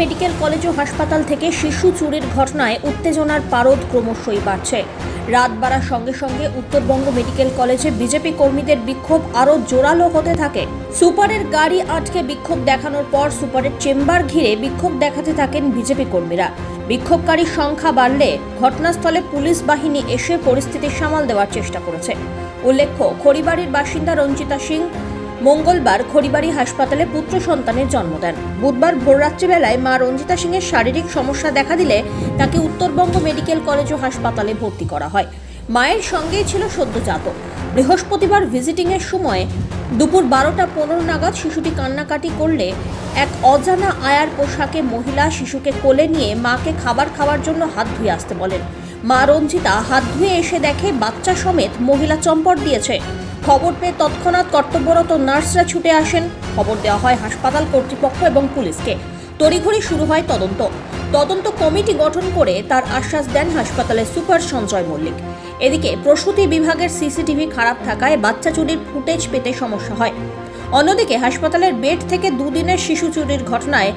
Medical college ও হাসপাতাল থেকে শিশু চুরির ঘটনায় উত্তেজনার পারদ ক্রমশই বাড়ছে। রাত বাড়ার সঙ্গে সঙ্গে উত্তরবঙ্গ মেডিকেল কলেজে বিজেপি কর্মীদের বিক্ষোভ আরও জোরালো হতে থাকে। সুপারের গাড়ি আটকে বিক্ষোভ দেখানোর পর সুপারের চেম্বার ঘিরে বিক্ষোভ দেখাতে থাকেন বিজেপি কর্মীরা। বিক্ষোভকারীর সংখ্যা বাড়লে ঘটনাস্থলে পুলিশ বাহিনী এসে পরিস্থিতি সামাল দেওয়ার চেষ্টা করেছে। উল্লেখ্য, খড়িবাড়ির বাসিন্দা রঞ্জিতা সিং মঙ্গলবার খড়িবাড়ি হাসপাতালে পুত্র সন্তানের জন্ম দেন। বুধবার ভোররাত্রিবেলায় মা রঞ্জিতা সিংয়ের শারীরিক সমস্যা দেখা দিলে তাকে উত্তরবঙ্গ মেডিকেল কলেজ ও হাসপাতালে ভর্তি করা হয়। মায়ের সঙ্গেই ছিল সদ্যজাত বৃহস্পতিবার ভিজিটিংয়ের সময় দুপুর বারোটা পনেরো নাগাদ শিশুটি কান্নাকাটি করলে এক অজানা আয়ার পোশাকে মহিলা শিশুকে কোলে নিয়ে মাকে খাবার খাওয়ার জন্য হাত ধুয়ে আসতে বলেন। মা রঞ্জিতা হাত ধুয়ে এসে দেখে বাচ্চা সমেত মহিলা চম্পট দিয়েছে। খবর পেয়ে তৎক্ষণাৎ কর্তব্যরত নার্সরা ছুটে আসেন। খবর দেওয়া হয় হাসপাতাল কর্তৃপক্ষ এবং পুলিশকে। তড়িঘড়ি শুরু হয় তদন্ত। তদন্ত কমিটি গঠন করে তার আশ্বাস দেন হাসপাতালের সুপার সঞ্জয় মল্লিক। এদিকে প্রসূতি বিভাগের সিসিটিভি খারাপ থাকায় বাচ্চা চুরির ফুটেজ পেতে সমস্যা হয়। অন্যদিকে হাসপাতালের বেড থেকে দুদিনের শিশু চুরির ঘটনায়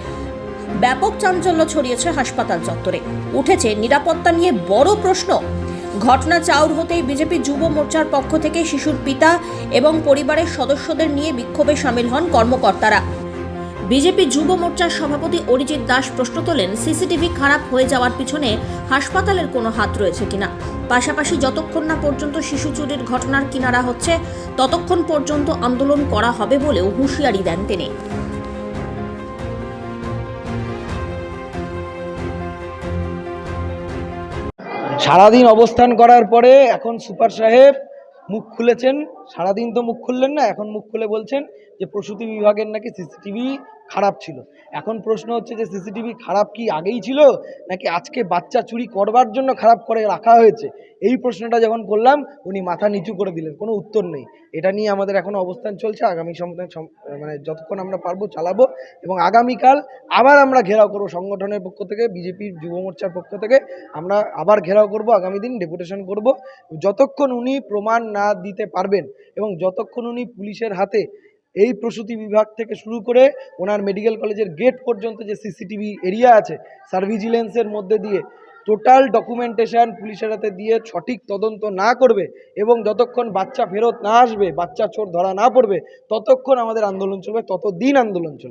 ব্যাপক চাঞ্চল্য ছড়িয়েছে হাসপাতাল চত্বরে। উঠেছে নিরাপত্তা নিয়ে বড় প্রশ্ন। ঘটনা চাউর হতেই বিজেপি যুব মোর্চার পক্ষ থেকে শিশুর পিতা এবং পরিবারের সদস্যদের নিয়ে বিক্ষোভে সামিল হন কর্মকর্তারা। বিজেপি যুব মোর্চার সভাপতি অরিজিৎ দাস প্রশ্ন তোলেন, সিসিটিভি খারাপ হয়ে যাওয়ার পিছনে হাসপাতালের কোনো হাত রয়েছে কিনা? পাশাপাশি যতক্ষণ না পর্যন্ত শিশু চুরির ঘটনার কিনারা হচ্ছে, ততক্ষণ পর্যন্ত আন্দোলন করা হবে বলেও হুঁশিয়ারি দেন তিনি। সারাদিন অবস্থান করার পরে এখন সুপার সাহেব মুখ খুলেছেন। সারাদিন তো মুখ খুললেন না, এখন মুখ খুলে বলছেন যে প্রসূতি বিভাগের নাকি সিসিটিভি খারাপ ছিল। এখন প্রশ্ন হচ্ছে যে সিসিটিভি খারাপ কি আগেই ছিল? নাকি আজকে বাচ্চা চুরি করবার জন্য খারাপ করে রাখা হয়েছে? এই প্রশ্নটা যখন করলাম, উনি মাথা নিচু করে দিলেন, কোনো উত্তর নেই। এটা নিয়ে আমাদের এখন অবস্থান চলছে, আগামী মানে যতক্ষণ আমরা পারব চালাবো এবং আগামীকাল আবার আমরা ঘেরাও করব সংগঠনের পক্ষ থেকে, বিজেপির যুব মোর্চার পক্ষ থেকে। আমরা আবার ঘেরাও করব, আগামী দিন ডেপুটেশন করব। যতক্ষণ উনি প্রমাণ না দিতে পারবেন এবং যতক্ষণ উনি পুলিশের হাতে এই প্রসূতি বিভাগ থেকে শুরু করে ওনার মেডিকেল কলেজের গেট পর্যন্ত যে সিসিটিভি এরিয়া আছে, সার্ভিজিলেন্সের মধ্যে দিয়ে টোটাল ডকুমেন্টেশন পুলিশের হাতে দিয়ে সঠিক তদন্ত না করবে এবং যতক্ষণ বাচ্চা ফেরত না আসবে, বাচ্চা চোর ধরা না পড়বে, ততক্ষণ আমাদের আন্দোলন চলবে, ততদিন আন্দোলন চলবে।